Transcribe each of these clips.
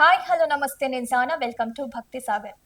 Hi hello నమస్తే నేను సానా వెల్కమ్ టు భక్తి సాగర్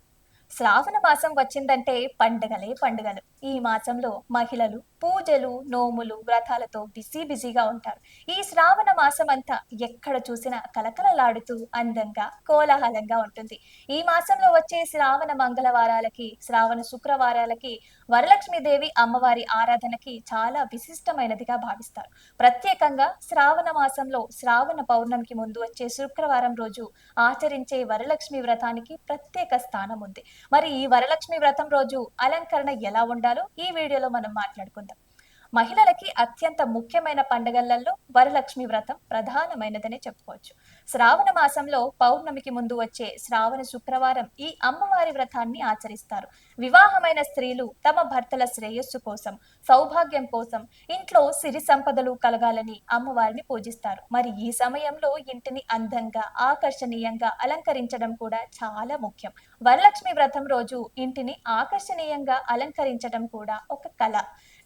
శ్రావణ మాసం వచ్చిందంటే పండుగలే పండుగలు. ఈ మాసంలో మహిళలు పూజలు నోములు వ్రతాలతో బిజీ బిజీగా ఉంటారు. ఈ శ్రావణ మాసం అంతా ఎక్కడ చూసినా కలకలలాడుతూ అందంగా కోలాహలంగా ఉంటుంది. ఈ మాసంలో వచ్చే శ్రావణ మంగళవారాలకి శ్రావణ శుక్రవారాలకి వరలక్ష్మీదేవి అమ్మవారి ఆరాధనకి చాలా విశిష్టమైనదిగా భావిస్తారు. ప్రత్యేకంగా శ్రావణ మాసంలో శ్రావణ పౌర్ణమికి ముందు వచ్చే శుక్రవారం రోజు ఆచరించే వరలక్ష్మి వ్రతానికి ప్రత్యేక స్థానం ఉంది. మరి ఈ వరలక్ష్మి వ్రతం రోజు అలంకరణ ఎలా ఉండాలో ఈ వీడియోలో మనం మాట్లాడుకుందాం. మహిళలకి అత్యంత ముఖ్యమైన పండుగలలో వరలక్ష్మి వ్రతం ప్రధానమైనదనే చెప్పుకోవచ్చు. శ్రావణ మాసంలో పౌర్ణమికి ముందు వచ్చే శ్రావణ శుక్రవారం ఈ అమ్మవారి వ్రతాన్ని ఆచరిస్తారు. వివాహమైన స్త్రీలు తమ భర్తల శ్రేయస్సు కోసం సౌభాగ్యం కోసం ఇంట్లో సిరి సంపదలు కలగాలని అమ్మవారిని పూజిస్తారు. మరి ఈ సమయంలో ఇంటిని అందంగా ఆకర్షణీయంగా అలంకరించడం కూడా చాలా ముఖ్యం. వరలక్ష్మి వ్రతం రోజు ఇంటిని ఆకర్షణీయంగా అలంకరించడం కూడా ఒక కళ.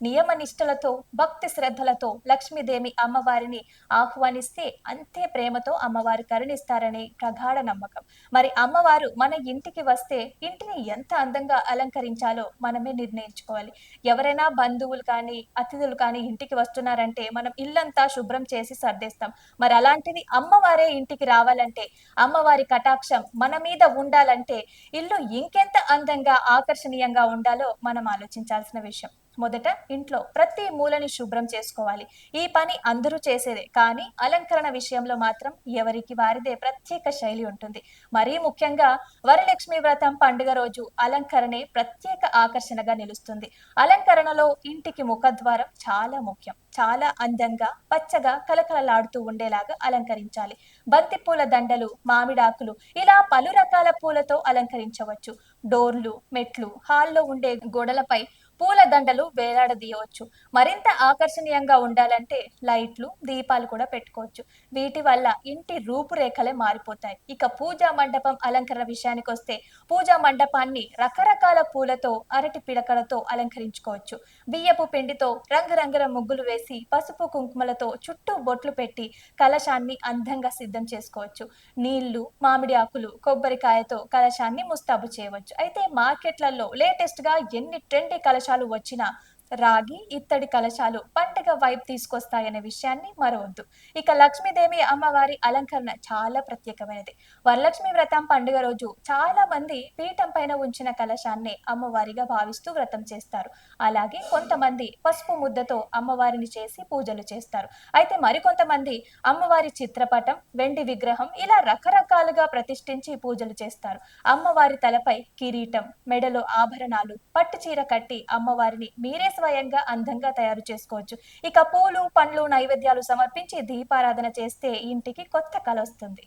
నియమ నిష్టలతో భక్తి శ్రద్ధలతో లక్ష్మీదేవి అమ్మవారిని ఆహ్వానిస్తే అంతే ప్రేమతో అమ్మవారు కరుణిస్తారని ప్రగాఢ నమ్మకం. మరి అమ్మవారు మన ఇంటికి వస్తే ఇంటిని ఎంత అందంగా అలంకరించాలో మనమే నిర్ణయించుకోవాలి. ఎవరైనా బంధువులు కానీ అతిథులు కానీ ఇంటికి వస్తున్నారంటే మనం ఇల్లంతా శుభ్రం చేసి సర్దేస్తాం. మరి అలాంటిది అమ్మవారే ఇంటికి రావాలంటే అమ్మవారి కటాక్షం మన మీద ఉండాలంటే ఇల్లు ఇంకెంత అందంగా ఆకర్షణీయంగా ఉండాలో మనం ఆలోచించాల్సిన విషయం. మొదట ఇంట్లో ప్రతి మూలని శుభ్రం చేసుకోవాలి. ఈ పని అందరూ చేసేదే. కానీ అలంకరణ విషయంలో మాత్రం ఎవరికి వారిదే ప్రత్యేక శైలి ఉంటుంది. మరీ ముఖ్యంగా వరలక్ష్మి వ్రతం పండుగ రోజు అలంకరణే ప్రత్యేక ఆకర్షణగా నిలుస్తుంది. అలంకరణలో ఇంటికి ముఖద్వారం చాలా ముఖ్యం. చాలా అందంగా పచ్చగా కలకలలాడుతూ ఉండేలాగా అలంకరించాలి. బంతి పూల దండలు మామిడాకులు ఇలా పలు రకాల పూలతో అలంకరించవచ్చు. డోర్లు మెట్లు హాల్లో ఉండే గోడలపై పూల దండలు వేలాడదీయవచ్చు. మరింత ఆకర్షణీయంగా ఉండాలంటే లైట్లు దీపాలు కూడా పెట్టుకోవచ్చు. వీటి వల్ల ఇంటి రూపురేఖలే మారిపోతాయి. ఇక పూజా మండపం అలంకరణ విషయానికి వస్తే పూజా మండపాన్ని రకరకాల పూలతో అరటి పిడకలతో అలంకరించుకోవచ్చు. బియ్యపు పిండితో రంగురంగుల ముగ్గులు వేసి పసుపు కుంకుమలతో చుట్టూ బొట్లు పెట్టి కలశాన్ని అందంగా సిద్ధం చేసుకోవచ్చు. నీళ్ళు మామిడి ఆకులు కొబ్బరికాయతో కలశాన్ని ముస్తాబు చేయవచ్చు. అయితే మార్కెట్లలో లేటెస్ట్గా ఎన్ని ట్రెండీ కలశాలు వర్షాలు వచ్చినా రాగి ఇత్తడి కలశాలు పండుగ వైపు తీసుకొస్తాయనే విషయాన్ని మరవద్దు ఇక లక్ష్మీదేవి అమ్మవారి అలంకరణ చాలా ప్రత్యేకమైనది. వరలక్ష్మి వ్రతం పండుగ రోజు చాలా మంది పీఠం పైన ఉంచిన కలశాన్ని అమ్మవారిగా భావిస్తూ వ్రతం చేస్తారు. అలాగే కొంతమంది పసుపు ముద్దతో అమ్మవారిని చేసి పూజలు చేస్తారు. అయితే మరికొంతమంది అమ్మవారి చిత్రపటం వెండి విగ్రహం ఇలా రకరకాలుగా ప్రతిష్ఠించి పూజలు చేస్తారు. అమ్మవారి తలపై కిరీటం మెడలో ఆభరణాలు పట్టు చీర కట్టి అమ్మవారిని మీరే స్వయంగా అందంగా తయారు చేసుకోవచ్చు. ఇక పూలు పండ్లు నైవేద్యాలు సమర్పించి దీపారాధన చేస్తే ఇంటికి కొత్త కళ వస్తుంది.